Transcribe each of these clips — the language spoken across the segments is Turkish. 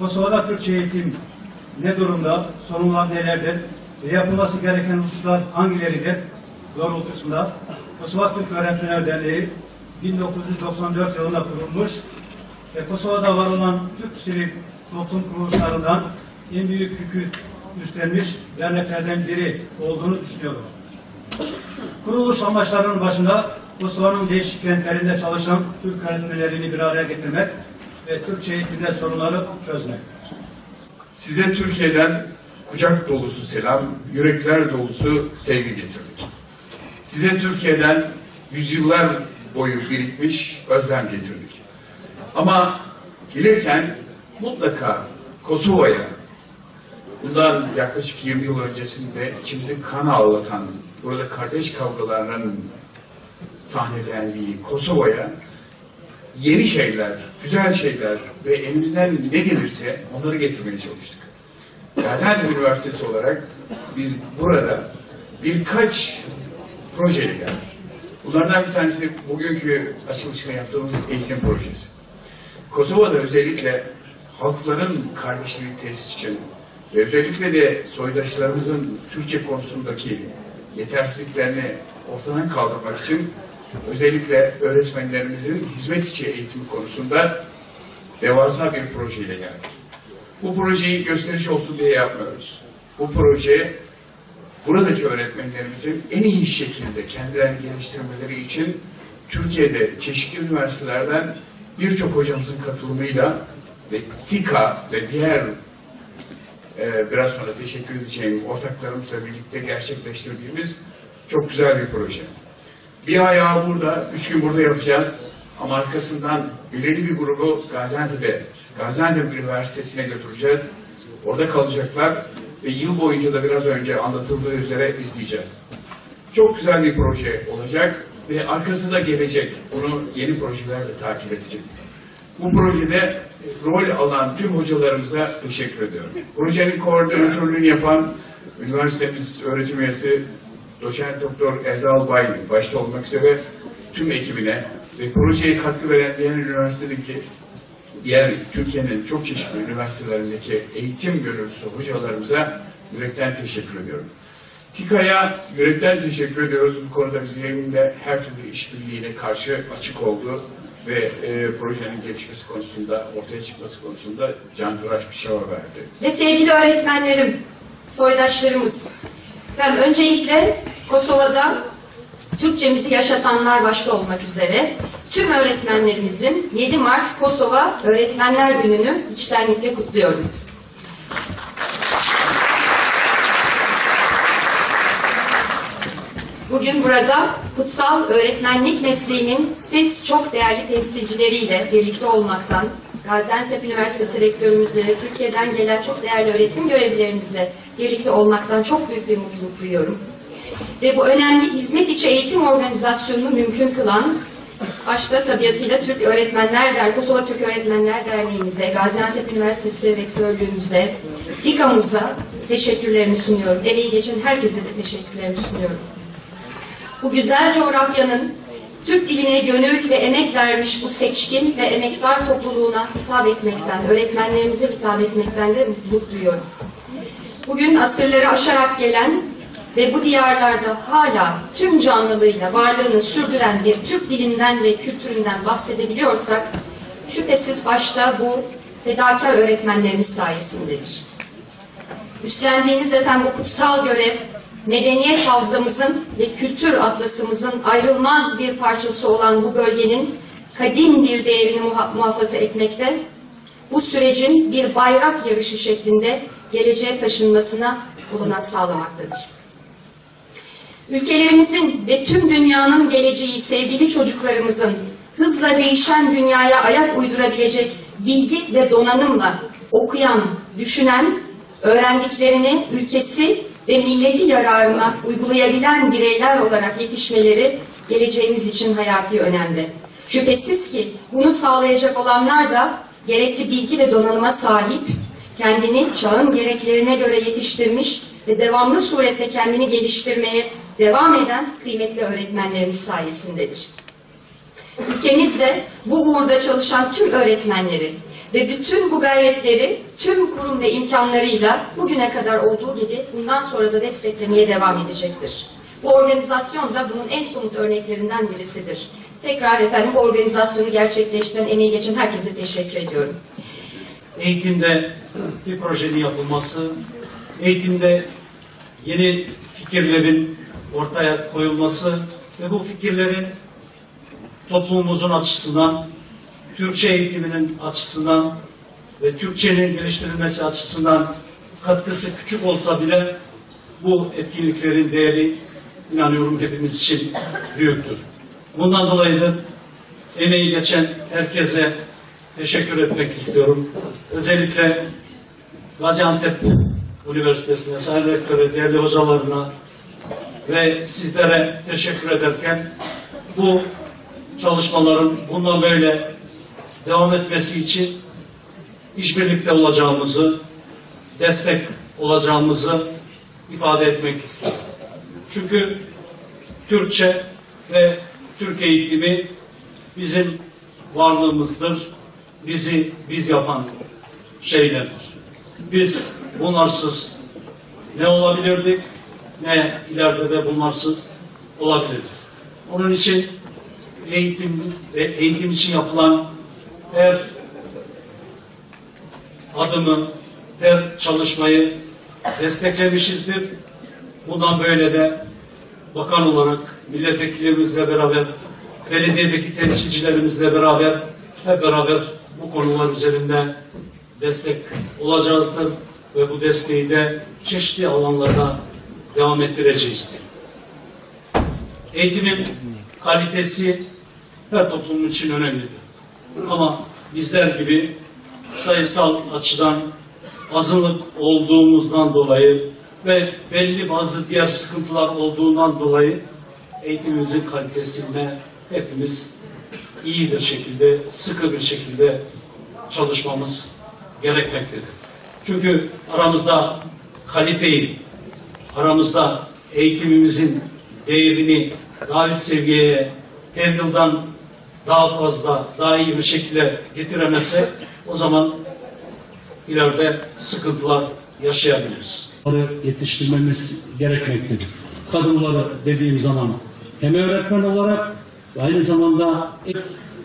Kosova'da Türkçe eğitim ne durumda, sorunlar nelerdir ve yapılması gereken hususlar hangileridir doğrultusunda Kosova Türk Öğretmenler Derneği 1994 yılında kurulmuş ve Kosova'da var olan Türk sivil toplum kuruluşlarından en büyük yükü üstlenmiş derneklerden biri olduğunu düşünüyorum. Kuruluş amaçlarının başında Kosova'nın değişik kentlerinde çalışan Türk öğretmenlerini bir araya getirmek ve Türkçe eğitimde sorunları çözmek. Size Türkiye'den kucak dolusu selam, yürekler dolusu sevgi getirdik. Size Türkiye'den yüzyıllar boyu birikmiş özlem getirdik. Ama gelirken mutlaka Kosova'ya, bundan yaklaşık 20 yıl öncesinde içimizi kan ağlatan, burada kardeş kavgalarının sahnelendiği Kosova'ya yeni şeyler, güzel şeyler ve elimizden ne gelirse onları getirmeye çalıştık. Gaziantep Üniversitesi olarak biz burada birkaç projeyle geldik. Bunlardan bir tanesi bugünkü açılışını yaptığımız eğitim projesi. Kosova'da özellikle halkların kardeşliği tesis için ve özellikle de soydaşlarımızın Türkçe konusundaki yetersizliklerini ortadan kaldırmak için özellikle öğretmenlerimizin hizmet içi eğitimi konusunda devasa bir projeyle geldik. Bu projeyi gösteriş olsun diye yapmıyoruz. Bu proje buradaki öğretmenlerimizin en iyi şekilde kendilerini geliştirmeleri için Türkiye'de çeşitli üniversitelerden birçok hocamızın katılımıyla ve TİKA ve diğer e, biraz sonra teşekkür edeceğim ortaklarımızla birlikte gerçekleştirdiğimiz çok güzel bir proje. Bir ayağı burada, üç gün burada yapacağız. Ama arkasından belirli bir grubu Gaziantep'e, Gaziantep Üniversitesi'ne götüreceğiz. Orada kalacaklar ve yıl boyunca da biraz önce anlatıldığı üzere izleyeceğiz. Çok güzel bir proje olacak ve arkasında gelecek. Bunu yeni projelerle takip edecek. Bu projede rol alan tüm hocalarımıza teşekkür ediyorum. Projenin koordinatörlüğünü yapan üniversitemiz öğretim üyesi doçent doktor Erdal Bay başta olmak üzere tüm ekibine ve projeye katkı veren diğer üniversitedeki diğer Türkiye'nin çok çeşitli üniversitelerindeki eğitim gönüllüsü hocalarımıza yürekten teşekkür ediyorum. TİKA'ya yürekten teşekkür ediyoruz. Bu konuda bizimle her türlü işbirliğine karşı açık oldu ve e, projenin gelişmesi konusunda, ortaya çıkması konusunda can bir çaba verdi. Ve sevgili öğretmenlerim, soydaşlarımız, ben öncelikle Kosova'da Türkçemizi yaşatanlar başta olmak üzere tüm öğretmenlerimizin 7 Mart Kosova Öğretmenler Günü'nü içtenlikle kutluyorum. Bugün burada kutsal öğretmenlik mesleğinin siz çok değerli temsilcileriyle birlikte olmaktan, Gaziantep Üniversitesi rektörümüzle ve Türkiye'den gelen çok değerli öğretim görevlilerimizle birlikte olmaktan çok büyük bir mutluluk duyuyorum. Ve bu önemli hizmet içi eğitim organizasyonunu mümkün kılan, başta tabiatıyla Türk Öğretmenler Derneği, Kosova Türk Öğretmenler Derneğimize, Gaziantep Üniversitesi rektörlüğümüze, TİKA'mıza teşekkürlerimi sunuyorum. Emeği geçen herkese de teşekkürlerimi sunuyorum. Bu güzel coğrafyanın Türk diline gönül ve emek vermiş bu seçkin ve emektar topluluğuna hitap etmekten, öğretmenlerimize hitap etmekten de mutluluk duyuyorum. Bugün asırları aşarak gelen ve bu diyarlarda hala tüm canlılığıyla varlığını sürdüren bir Türk dilinden ve kültüründen bahsedebiliyorsak, şüphesiz başta bu fedakar öğretmenlerimiz sayesindedir. Üstlendiğiniz efendim bu kutsal görev, medeniyet havzamızın ve kültür atlasımızın ayrılmaz bir parçası olan bu bölgenin kadim bir değerini muha- muhafaza etmekte, bu sürecin bir bayrak yarışı şeklinde geleceğe taşınmasına olanak sağlamaktadır. Ülkelerimizin ve tüm dünyanın geleceği sevgili çocuklarımızın hızla değişen dünyaya ayak uydurabilecek bilgi ve donanımla okuyan, düşünen, öğrendiklerini ülkesi ve milleti yararına uygulayabilen bireyler olarak yetişmeleri geleceğimiz için hayati önemli. Şüphesiz ki bunu sağlayacak olanlar da gerekli bilgi ve donanıma sahip, kendini çağın gereklerine göre yetiştirmiş ve devamlı surette kendini geliştirmeye devam eden kıymetli öğretmenlerimiz sayesindedir. Ülkemizde bu uğurda çalışan tüm öğretmenleri Ve bütün bu gayretleri tüm kurum ve imkanlarıyla bugüne kadar olduğu gibi bundan sonra da desteklemeye devam edecektir. Bu organizasyon da bunun en somut örneklerinden birisidir. Tekrar efendim bu organizasyonu gerçekleştiren, emeği geçen herkese teşekkür ediyorum. eğitimde bir projenin yapılması, eğitimde yeni fikirlerin ortaya koyulması ve bu fikirlerin toplumumuzun açısından, Türkçe eğitiminin açısından ve Türkçenin geliştirilmesi açısından katkısı küçük olsa bile bu etkinliklerin değeri inanıyorum hepimiz için büyüktür. Bundan dolayı da emeği geçen herkese teşekkür etmek istiyorum. Özellikle Gaziantep Üniversitesi'ne, sayın rektöre, değerli hocalarına ve sizlere teşekkür ederken bu çalışmaların bundan böyle devam etmesi için işbirlikte olacağımızı, destek olacağımızı ifade etmek istiyorum. Çünkü Türkçe ve Türk eğitimi bizim varlığımızdır. Bizi biz yapan şeylerdir. Biz bunlarsız ne olabilirdik ne ileride de bunlarsız olabiliriz. Onun için eğitim ve eğitim için yapılan her adımı, her çalışmayı desteklemişizdir. Bundan böyle de bakan olarak milletvekillerimizle beraber, belediyedeki temsilcilerimizle beraber hep beraber bu konular üzerinde destek olacağızdır ve bu desteği de çeşitli alanlarda devam ettireceğizdir. Eğitimin kalitesi her toplum için önemlidir. Ama bizler gibi sayısal açıdan azınlık olduğumuzdan dolayı ve belli bazı diğer sıkıntılar olduğundan dolayı eğitimimizin kalitesinde hepimiz iyi bir şekilde, sıkı bir şekilde çalışmamız gerekmektedir. Çünkü aramızda kaliteyi, aramızda eğitimimizin değerini daha üst seviyeye her yıldan daha fazla, daha iyi bir şekilde getiremezsek o zaman ileride sıkıntılar yaşayabiliriz. Yetiştirmemiz gerekmektedir. Kadınları dediğim zaman hem öğretmen olarak aynı zamanda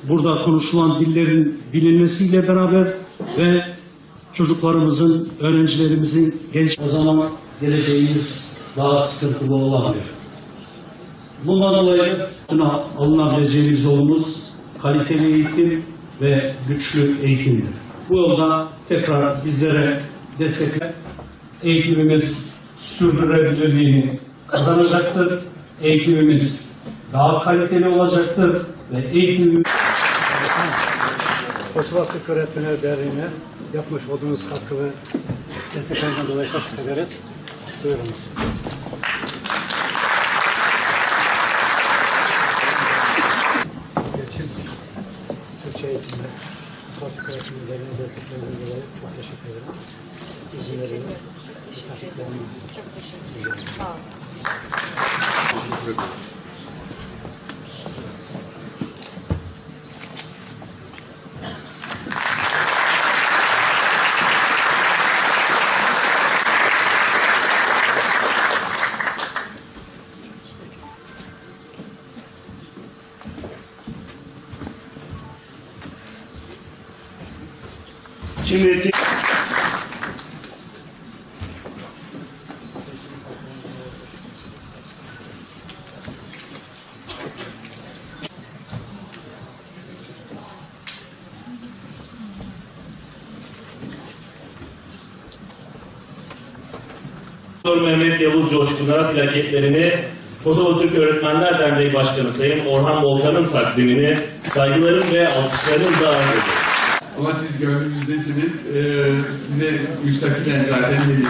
burada konuşulan dillerin bilinmesiyle beraber ve çocuklarımızın, öğrencilerimizin genç o zaman geleceğimiz daha sıkıntılı olabilir. Bundan dolayı alınabileceğimiz yolumuz kaliteli eğitim ve güçlü eğitimdir. Bu yolda tekrar bizlere destekler. Eğitimimiz sürdürülebilirliğini kazanacaktır. Eğitimimiz daha kaliteli olacaktır ve eğitimimiz Kosova Öğretmenler Derneği'ne yapmış olduğunuz katkı ve desteklerinden dolayı teşekkür ederiz. Buyurunuz. Geçin Türkçe eğitimde Kosova Türk Öğretmenler Derneği'ne desteklerinden dolayı çok teşekkür ederim. İzin verin. Çok teşekkür ederim. Sağ olun. Şimdi Mehmet Yavuz Coşkun'a plaketlerini Kosova Türk Öğretmenler Derneği Başkanı Sayın Orhan Volkan'ın takdimini saygılarım ve alkışlarımla arz ediyorum. Ama siz gönlümüzdesiniz. Ee, size müstakilen zaten diyeyim.